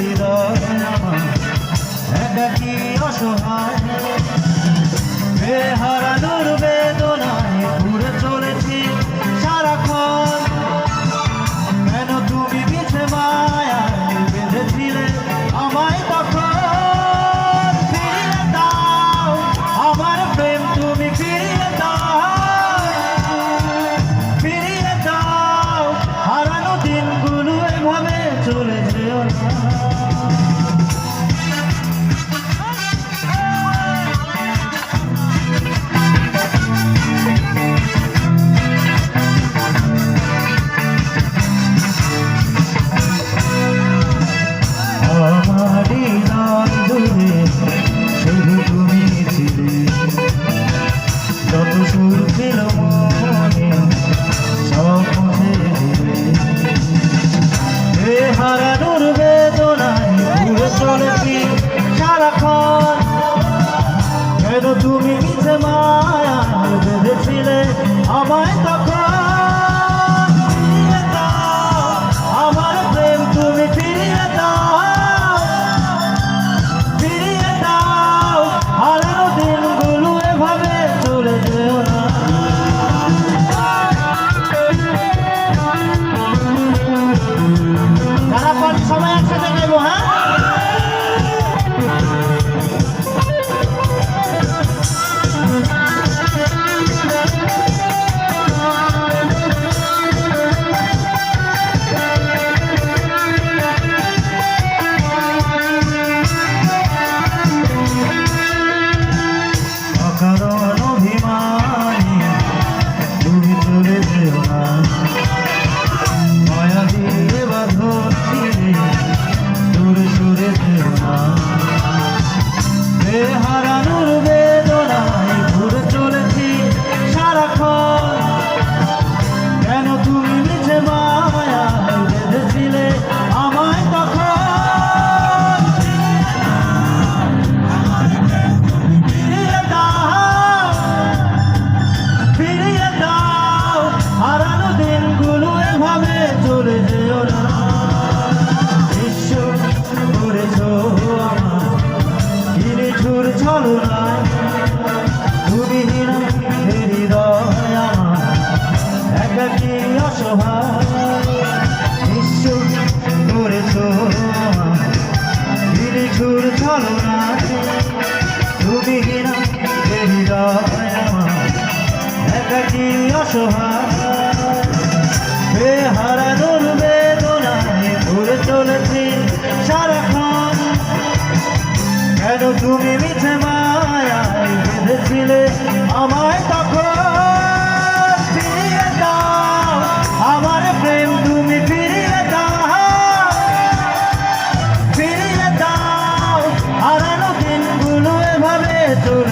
হৃদয় আমার। ডাকি অসহায়? বেহারা আমারই নয় দূরে শুধু তুমি ছিলে। সারাক্ষণ। কেন তুমি মিছে যেও না না হৃদয় আমার। ঘুরে চলেছি সারাক্ষণ। কেন তুমি মিছে মায়ায় বেঁধেছিলে আমায় তখন? gonna